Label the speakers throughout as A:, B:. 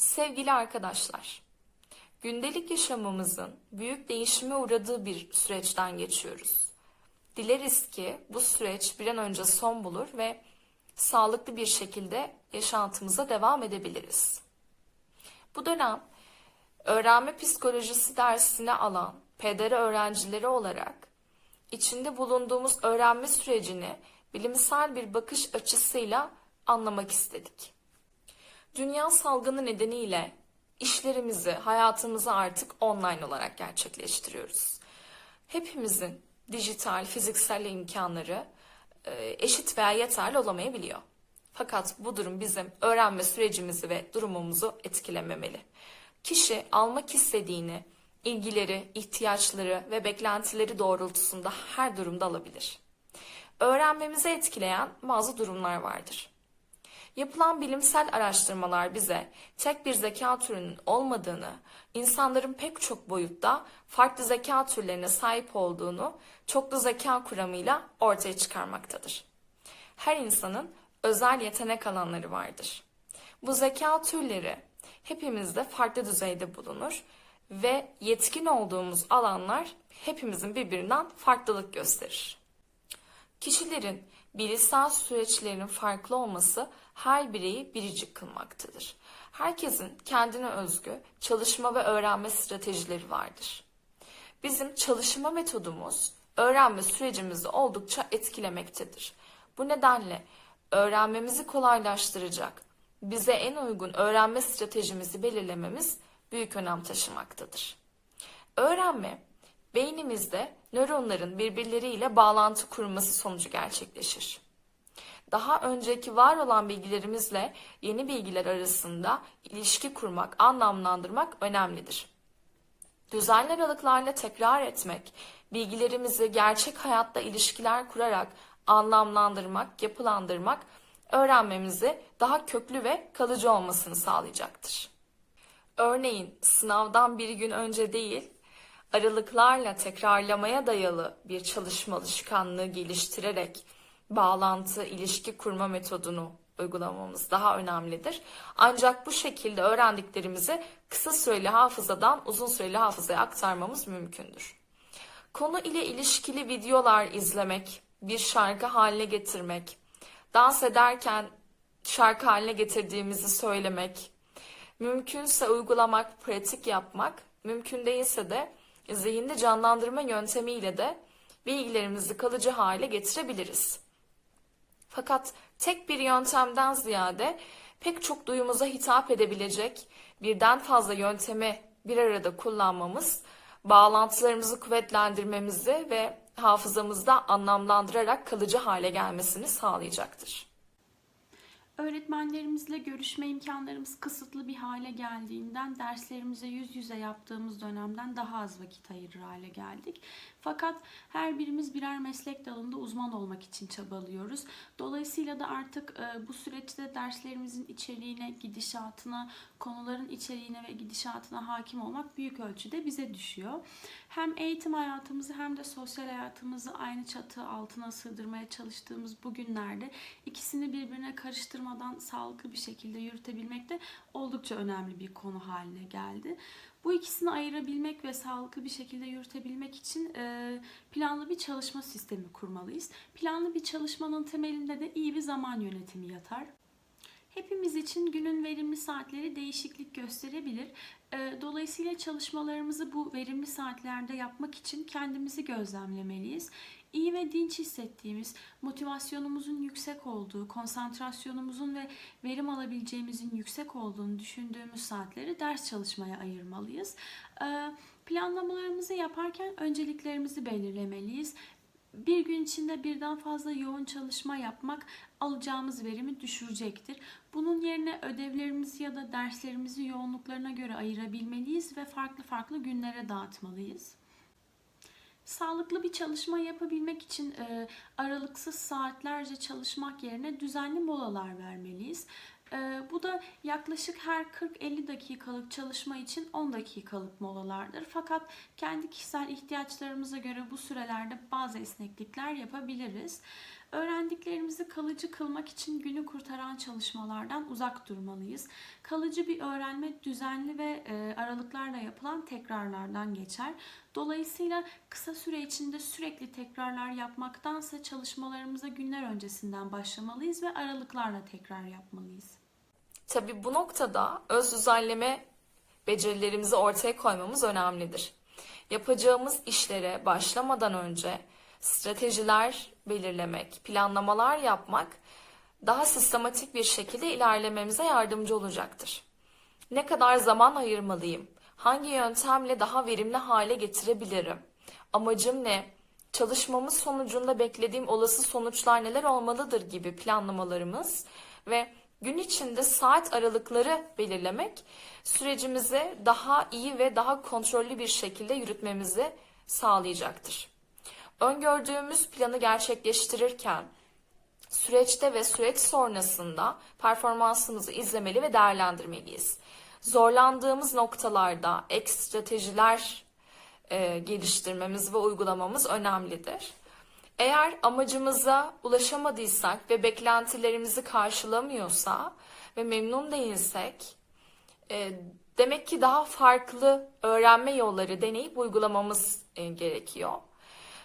A: Sevgili arkadaşlar, gündelik yaşamımızın büyük değişime uğradığı bir süreçten geçiyoruz. Dileriz ki bu süreç bir an önce son bulur ve sağlıklı bir şekilde yaşantımıza devam edebiliriz. Bu dönem öğrenme psikolojisi dersini alan PDR öğrencileri olarak içinde bulunduğumuz öğrenme sürecini bilimsel bir bakış açısıyla anlamak istedik. Dünya salgını nedeniyle işlerimizi, hayatımızı artık online olarak gerçekleştiriyoruz. Hepimizin dijital, fiziksel imkanları e, eşit veya yeterli olamayabiliyor. Fakat bu durum bizim öğrenme sürecimizi ve durumumuzu etkilememeli. Kişi almak istediğini, ilgileri, ihtiyaçları ve beklentileri doğrultusunda her durumda alabilir. Öğrenmemizi etkileyen bazı durumlar vardır. Yapılan bilimsel araştırmalar bize tek bir zeka türünün olmadığını, insanların pek çok boyutta farklı zeka türlerine sahip olduğunu çoklu zeka kuramıyla ortaya çıkarmaktadır. Her insanın özel yetenek alanları vardır. Bu zeka türleri hepimizde farklı düzeyde bulunur ve yetkin olduğumuz alanlar hepimizin birbirinden farklılık gösterir. Kişilerin bilişsel süreçlerinin farklı olması her bireyi biricik kılmaktadır. Herkesin kendine özgü çalışma ve öğrenme stratejileri vardır. Bizim çalışma metodumuz öğrenme sürecimizi oldukça etkilemektedir. Bu nedenle öğrenmemizi kolaylaştıracak, bize en uygun öğrenme stratejimizi belirlememiz büyük önem taşımaktadır. Öğrenme beynimizde nöronların birbirleriyle bağlantı kurması sonucu gerçekleşir. Daha önceki var olan bilgilerimizle yeni bilgiler arasında ilişki kurmak, anlamlandırmak önemlidir. Düzenli aralıklarla tekrar etmek, bilgilerimizi gerçek hayatta ilişkiler kurarak anlamlandırmak, yapılandırmak öğrenmemizi daha köklü ve kalıcı olmasını sağlayacaktır. Örneğin sınavdan bir gün önce değil, aralıklarla tekrarlamaya dayalı bir çalışma alışkanlığı geliştirerek bağlantı, ilişki kurma metodunu uygulamamız daha önemlidir. Ancak bu şekilde öğrendiklerimizi kısa süreli hafızadan uzun süreli hafızaya aktarmamız mümkündür. Konu ile ilişkili videolar izlemek, bir şarkı haline getirmek, dans ederken şarkı haline getirdiğimizi söylemek, mümkünse uygulamak, pratik yapmak, mümkün değilse de zihinde canlandırma yöntemiyle de bilgilerimizi kalıcı hale getirebiliriz. Fakat tek bir yöntemden ziyade pek çok duyumuza hitap edebilecek birden fazla yöntemi bir arada kullanmamız bağlantılarımızı kuvvetlendirmemizi ve hafızamızda anlamlandırarak kalıcı hale gelmesini sağlayacaktır.
B: Öğretmenlerimizle görüşme imkanlarımız kısıtlı bir hale geldiğinden derslerimize yüz yüze yaptığımız dönemden daha az vakit ayırır hale geldik. Fakat her birimiz birer meslek dalında uzman olmak için çabalıyoruz. Dolayısıyla da artık e, bu süreçte derslerimizin içeriğine, gidişatına, konuların içeriğine ve gidişatına hakim olmak büyük ölçüde bize düşüyor. Hem eğitim hayatımızı hem de sosyal hayatımızı aynı çatı altına sığdırmaya çalıştığımız bu günlerde ikisini birbirine karıştırmadan sağlıklı bir şekilde yürütebilmek de oldukça önemli bir konu haline geldi. Bu ikisini ayırabilmek ve sağlıklı bir şekilde yürütebilmek için e, planlı bir çalışma sistemi kurmalıyız. Planlı bir çalışmanın temelinde de iyi bir zaman yönetimi yatar. Hepimiz için günün verimli saatleri değişiklik gösterebilir. E, Dolayısıyla çalışmalarımızı bu verimli saatlerde yapmak için kendimizi gözlemlemeliyiz. İyi ve dinç hissettiğimiz, motivasyonumuzun yüksek olduğu, konsantrasyonumuzun ve verim alabileceğimizin yüksek olduğunu düşündüğümüz saatleri ders çalışmaya ayırmalıyız. E, Planlamalarımızı yaparken önceliklerimizi belirlemeliyiz. Bir gün içinde birden fazla yoğun çalışma yapmak alacağımız verimi düşürecektir. Bunun yerine ödevlerimizi ya da derslerimizi yoğunluklarına göre ayırabilmeliyiz ve farklı farklı günlere dağıtmalıyız. Sağlıklı bir çalışma yapabilmek için e, aralıksız saatlerce çalışmak yerine düzenli molalar vermeliyiz. E, bu da yaklaşık her 40-50 dakikalık çalışma için 10 dakikalık molalardır. Fakat kendi kişisel ihtiyaçlarımıza göre bu sürelerde bazı esneklikler yapabiliriz. Öğrendiklerimizi kalıcı kılmak için günü kurtaran çalışmalardan uzak durmalıyız. Kalıcı bir öğrenme düzenli ve e, aralıklarla yapılan tekrarlardan geçer. Dolayısıyla kısa süre içinde sürekli tekrarlar yapmaktansa çalışmalarımıza günler öncesinden başlamalıyız ve aralıklarla tekrar yapmalıyız.
A: Tabii bu noktada öz düzenleme becerilerimizi ortaya koymamız önemlidir. Yapacağımız işlere başlamadan önce stratejiler belirlemek, planlamalar yapmak daha sistematik bir şekilde ilerlememize yardımcı olacaktır. Ne kadar zaman ayırmalıyım? Hangi yöntemle daha verimli hale getirebilirim? Amacım ne? Çalışmamız sonucunda beklediğim olası sonuçlar neler olmalıdır gibi planlamalarımız ve gün içinde saat aralıkları belirlemek sürecimizi daha iyi ve daha kontrollü bir şekilde yürütmemizi sağlayacaktır. Öngördüğümüz planı gerçekleştirirken süreçte ve süreç sonrasında performansımızı izlemeli ve değerlendirmeliyiz. Zorlandığımız noktalarda ek stratejiler e, geliştirmemiz ve uygulamamız önemlidir. Eğer amacımıza ulaşamadıysak ve beklentilerimizi karşılamıyorsa ve memnun değilsek, e, demek ki daha farklı öğrenme yolları deneyip uygulamamız e, gerekiyor.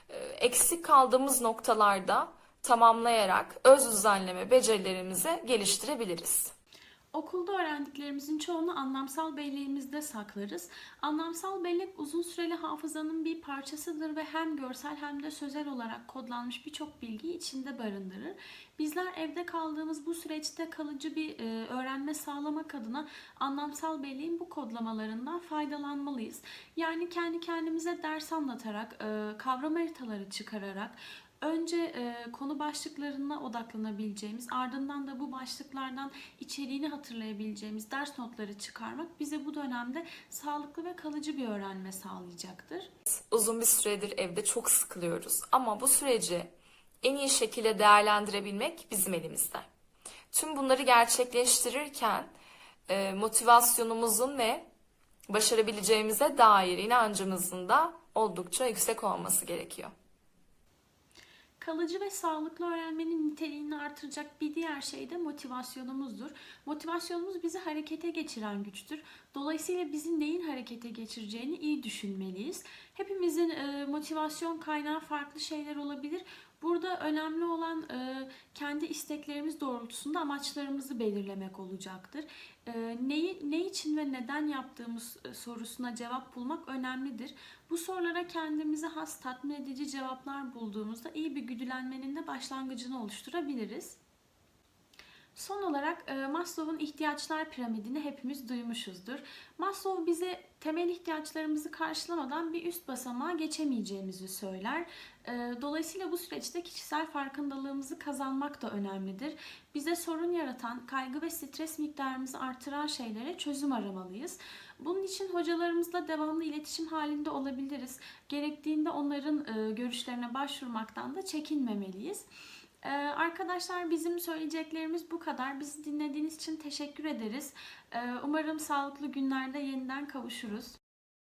A: E, eksik kaldığımız noktalarda tamamlayarak öz düzenleme becerilerimizi geliştirebiliriz.
B: Okulda öğrendiklerimizin çoğunu anlamsal belleğimizde saklarız. Anlamsal bellek uzun süreli hafızanın bir parçasıdır ve hem görsel hem de sözel olarak kodlanmış birçok bilgiyi içinde barındırır. Bizler evde kaldığımız bu süreçte kalıcı bir e, öğrenme sağlamak adına anlamsal belleğin bu kodlamalarından faydalanmalıyız. Yani kendi kendimize ders anlatarak, e, kavram haritaları çıkararak, Önce e, konu başlıklarına odaklanabileceğimiz, ardından da bu başlıklardan içeriğini hatırlayabileceğimiz ders notları çıkarmak bize bu dönemde sağlıklı ve kalıcı bir öğrenme sağlayacaktır.
A: Uzun bir süredir evde çok sıkılıyoruz ama bu süreci en iyi şekilde değerlendirebilmek bizim elimizde. Tüm bunları gerçekleştirirken e, motivasyonumuzun ve başarabileceğimize dair inancımızın da oldukça yüksek olması gerekiyor.
B: Kalıcı ve sağlıklı öğrenmenin niteliğini artıracak bir diğer şey de motivasyonumuzdur. Motivasyonumuz bizi harekete geçiren güçtür. Dolayısıyla bizi neyin harekete geçireceğini iyi düşünmeliyiz. Hepimizin e, motivasyon kaynağı farklı şeyler olabilir. Burada önemli olan e, kendi isteklerimiz doğrultusunda amaçlarımızı belirlemek olacaktır. E, neyi, ne için ve neden yaptığımız e, sorusuna cevap bulmak önemlidir. Bu sorulara kendimize has tatmin edici cevaplar bulduğumuzda iyi bir güdülenmenin de başlangıcını oluşturabiliriz. Son olarak e, Maslow'un ihtiyaçlar piramidini hepimiz duymuşuzdur. Maslow bize temel ihtiyaçlarımızı karşılamadan bir üst basamağa geçemeyeceğimizi söyler. E, Dolayısıyla bu süreçte kişisel farkındalığımızı kazanmak da önemlidir. Bize sorun yaratan, kaygı ve stres miktarımızı artıran şeylere çözüm aramalıyız. Bunun için hocalarımızla devamlı iletişim halinde olabiliriz. Gerektiğinde onların e, görüşlerine başvurmaktan da çekinmemeliyiz. Ee, Arkadaşlar bizim söyleyeceklerimiz bu kadar. Bizi dinlediğiniz için teşekkür ederiz. Ee, Umarım sağlıklı günlerde yeniden kavuşuruz.